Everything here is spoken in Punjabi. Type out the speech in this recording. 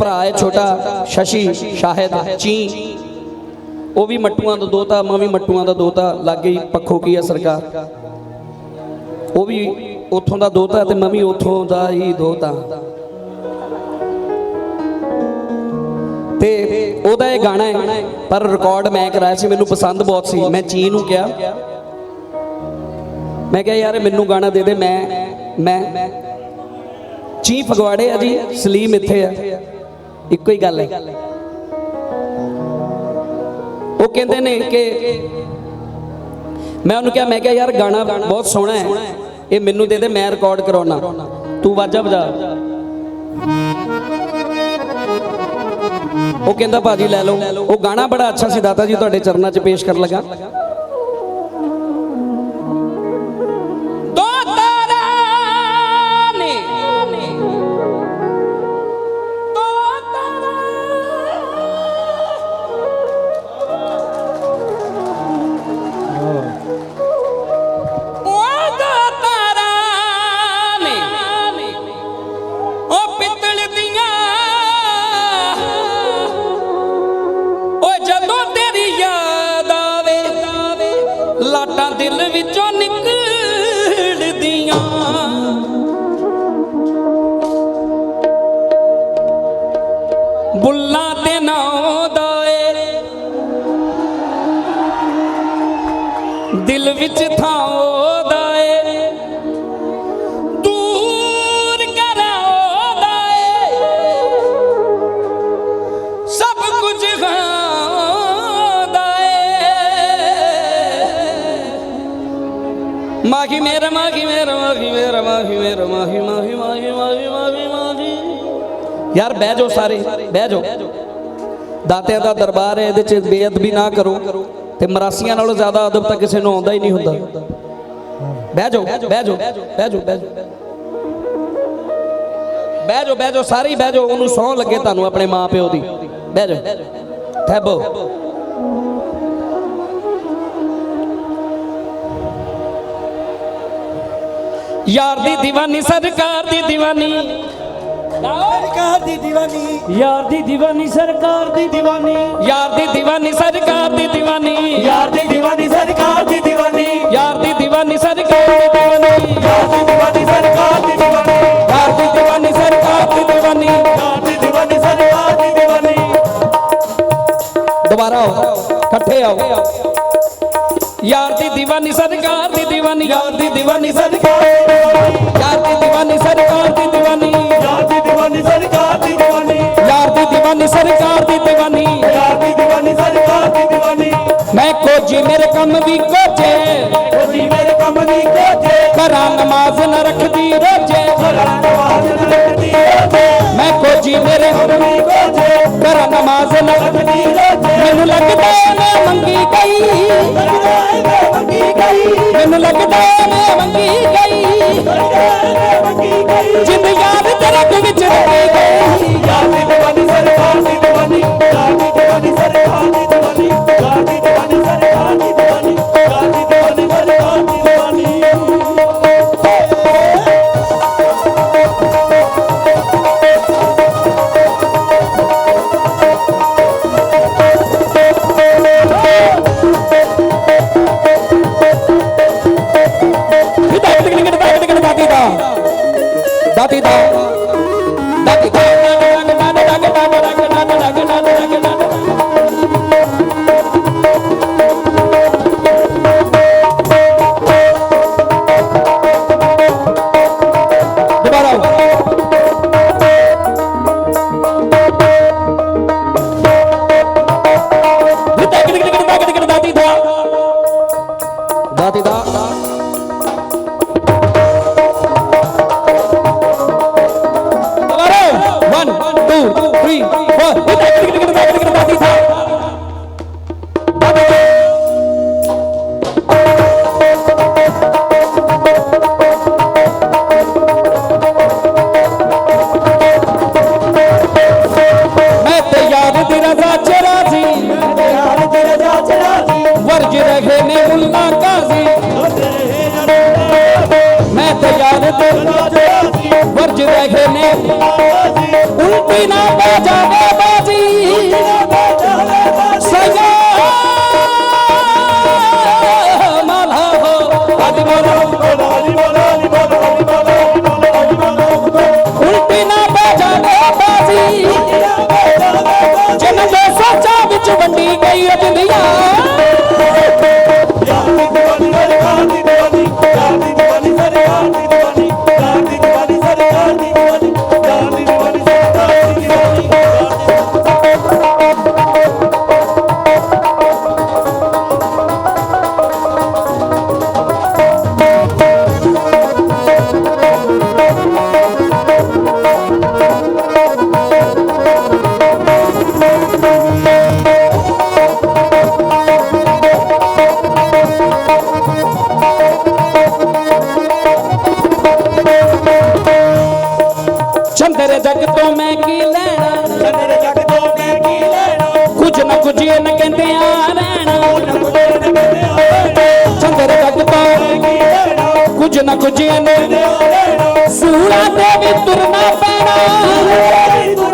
ਭਰਾ ਹੈ, ਛੋਟਾ ਸ਼ਸ਼ੀ ਸ਼ਾਹਿਦ, ਚੀ। ਉਹ ਵੀ ਮੱਟੂਆਂ ਦਾ ਦੋਤਾ, ਮੈਂ ਵੀ ਮੱਟੂਆਂ ਦਾ ਦੋਤਾ, ਲੱਗੇ ਹੀ ਪੱਖੋ ਕੀ ਹੈ ਸਰਕਾਰ? ਉਹ ਵੀ ਉੱਥੋਂ ਦਾ ਦੋਤਾ ਤੇ ਮੈਂ ਵੀ ਉੱਥੋਂ ਦਾ ਹੀ ਦੋਤਾ। ਤੇ ਉਹਦਾ ਇਹ ਗਾਣਾ ਹੈ, ਪਰ ਰਿਕਾਰਡ ਮੈਂ ਕਰਾਇਆ ਸੀ, ਮੈਨੂੰ ਪਸੰਦ ਬਹੁਤ ਸੀ। ਮੈਂ ਚੀ ਨੂੰ ਕਿਹਾ। ਮੈਂ ਕਿਹਾ, ਯਾਰ, ਮੈਨੂੰ ਗਾਣਾ ਦੇ ਦੇ ਮੈਂ ਮੈਂ। ਚੀ ਫਗਵਾੜੇ ਆ ਜੀ, ਸਲੀਮ ਇੱਥੇ ਆ। ਇੱਕੋ ਹੀ ਗੱਲ ਹੈ। ਉਹ ਕਹਿੰਦੇ ਨੇ ਕਿ ਮੈਂ ਉਹਨੂੰ ਕਿਹਾ, ਮੈਂ ਕਿਹਾ, ਯਾਰ, ਗਾਣਾ ਬਹੁਤ ਸੋਹਣਾ ਹੈ। ਇਹ ਮੈਨੂੰ ਦੇ ਦੇ, ਮੈਂ ਰਿਕਾਰਡ ਕਰਾਉਣਾ ਤੂੰ ਵਾਜਾ ਵਜਾ। ਉਹ ਕਹਿੰਦਾ, ਭਾਜੀ, ਲੈ ਲਓ। ਉਹ ਗਾਣਾ ਬੜਾ ਅੱਛਾ ਸੀ ਦਾਤਾ ਜੀ ਤੁਹਾਡੇ ਚਰਨਾਂ 'ਚ ਪੇਸ਼ ਕਰਨ ਲੱਗਾ। ਬੁੱਲਾਂ ਤੇ ਨਾਉਂਦਾ ਏ। ਦਿਲ ਵਿੱਚ ਥਾਉਂਦਾ ਏ। ਦੂਰ ਕਰਾਉਂਦਾ ਏ। ਸਭ ਕੁਝ ਖਾਂਦਾ ਏ। ਮਾਹੀ ਮੇਰਾ ਮਾਹੀ ਮੇਰਾ ਮਾਹੀ ਮੇਰਾ ਮਾਹੀ ਮੇਰਾ ਮਾਹੀ ਮਾਹੀ ਮਾਹੀ ਮਾਹੀ ਮਾਹੀ ਮਾਹੀ। ਯਾਰ ਬਹਿ ਜਾਓ ਸਾਰੇ, ਬਹਿ ਜਾਓ। ਦਾਤਿਆਂ ਦਾ ਦਰਬਾਰ ਹੈ, ਇਹਦੇ 'ਚ ਬੇਅਦਬੀ ਨਾ ਕਰੋ। ਤੇ ਮਰਾਸੀਆਂ ਨਾਲੋਂ ਜ਼ਿਆਦਾ ਅਦਬ ਤਾਂ ਕਿਸੇ ਨੂੰ ਆਉਂਦਾ ਹੀ ਨਹੀਂ ਹੁੰਦਾ। ਬਹਿ ਜਾਓ ਬਹਿ ਜਾਓ ਬਹਿ ਜਾਓ ਬਹਿ ਜਾਓ। ਬਹਿ ਜਾਓ ਬਹਿ ਜਾਓ, ਸਾਰੇ ਬਹਿ ਜਾਓ। ਉਹਨੂੰ ਸੌਂ ਲੱਗੇ ਤੁਹਾਨੂੰ ਆਪਣੇ ਮਾਂ ਪਿਓ ਦੀ। ਬਹਿ ਜਾਓ। ਥੈਬੋ। ਯਾਰ ਦੀ دیਵਾਨੀ ਸਰਕਾਰ ਦੀ دیਵਾਨੀ यार दीवानी सरकार दी दीवानी यार दीवानी सरकार दी दीवानी यार दीवानी सरकार दीवानी दोबारा यार दी दीवानी सरकार दी दीवानी यार दीवानी सरकार दीवानी यार दी ਦੀਵਾਨੀ ਸਰਕਾਰ ਦੀ ਦੀਵਾਨੀ ਸਰਕਾਰ ਦੀ ਦੀਵਾਨੀ। ਸਰਕਾਰ ਦੀ ਦੀਵਾਨੀ ਮੈਂ ਕੋਜੀ ਮੇਰੇ ਕੰਮ ਦੀ ਕੋਜੇ ਕੋਜੀ ਮੇਰੇ ਕੰਮ ਦੀ ਕੋਜੇ ਘਰਾਂ ਨਮਾਜ਼ ਨਾ ਰੱਖਦੀ ਰੋਜੇ। ਮੈਂ ਕੋਜੀ ਮੇਰੇ ਕੰਮ ਦੀ ਕੋਜੇ ਘਰਾਂ ਨਮਾਜ਼ ਨਾ ਰੱਖਦੀ ਰੋਜੇ। ਮੈਨੂੰ ਲੱਗਦਾ ਮੈਂ ਮੰਗੀ ਗਈ। ਮੈਨੂੰ ਲੱਗਦਾ ਮੈਂ ਮੰਗੀ ਗਈ। ਜ਼ਿੰਦਗੀ ਦੇ ਰੰਗ ਵਿੱਚ ਰੰਗੀ ਦਾਤੀ ਦਾ ਦਾਤੀ ਦਾ ਦੁਬਾਰਾ ਦਾਤੀ ਦਾ ਦਾਤੀ ਦਾ Alvaro! ਤੇ ਯਾਰ ਤੇ ਚੰਦਰ ਜਗ ਤੋਂ ਮੈਂ ਕੀ ਲੈਣਾ? ਚੰਦਰ ਜਗ ਤੋਂ ਮੈਂ ਕੀ ਲੈਣਾ? ਕੁਝ ਨਾ ਕੁਝ ਇਹਨ ਕਹਿੰਦੇ ਆ ਰਹਿਣਾ। ਚੰਦਰ ਜਗ ਤੋਂ ਮੈਂ ਕੀ ਲੈਣਾ? ਕੁਝ ਨਾ ਕੁਝ ਇਹਨ ਸੂਲਾ ਤੇ ਵੀ ਤੁਰਨਾ ਪੈਣਾ।